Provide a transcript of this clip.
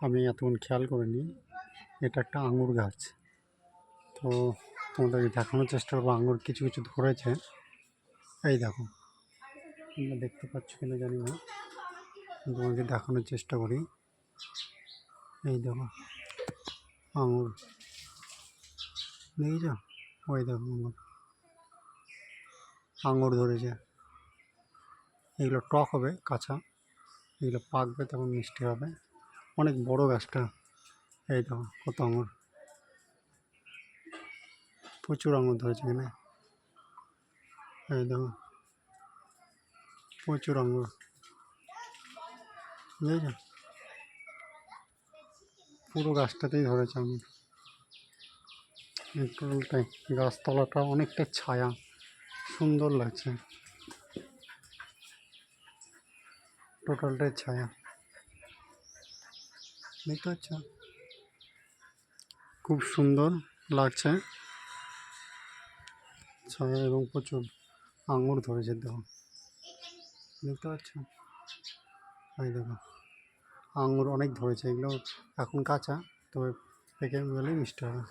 আমি এতক্ষণ খেয়াল করিনি। এটা একটা আঙুর গাছ। তো তোমাদেরকে দেখানোর চেষ্টা করব, আঙুর কিছু কিছু ধরেছে। এই দেখো, তোমরা দেখতে পাচ্ছ কিনা জানি না। তোমাকে দেখানোর চেষ্টা করি। এই দেখো, আঙুর। দেখেছ? ওই দেখো আঙুর। আঙুর ধরেছে। এগুলো টক হবে, কাঁচা। এগুলো পাকবে, তখন মিষ্টি হবে। অনেক বড় গাছটা। এই তো কত আঙুর। প্রচুর আঙুর ধরেছে এখানে। এই দেখো, প্রচুর আঙুর। বুঝেছ? পুরো গাছটাতেই ধরেছে আঙুর। টোটালটাই গাছতলাটা অনেকটা ছায়া। সুন্দর লাগছে। টোটালটাই ছায়া। দেখতে পাচ্ছ? খুব সুন্দর লাগছে। ছায়া এবং প্রচুর আঙুর ধরেছে দেখো। দেখতে পাচ্ছ? এই দেখো, আঙুর অনেক ধরেছে। এগুলো এখন কাঁচা, তবে পেকে গেলে মিষ্টি হবে।